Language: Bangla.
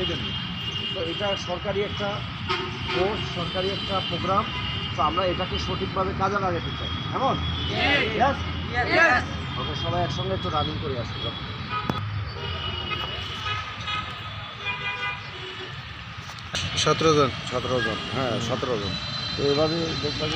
সেই জন্য তো এটা সরকারি একটা কোর্স সরকারি একটা প্রোগ্রাম। তো আমরা এটাকে সঠিকভাবে কাজে লাগাতে চাই। এমন? ওকে সবাই একসঙ্গে একটু রানিং করে আসি সতেরো জন। সতেরো জন হ্যাঁ সতেরো জন। তো এভাবে দেখবা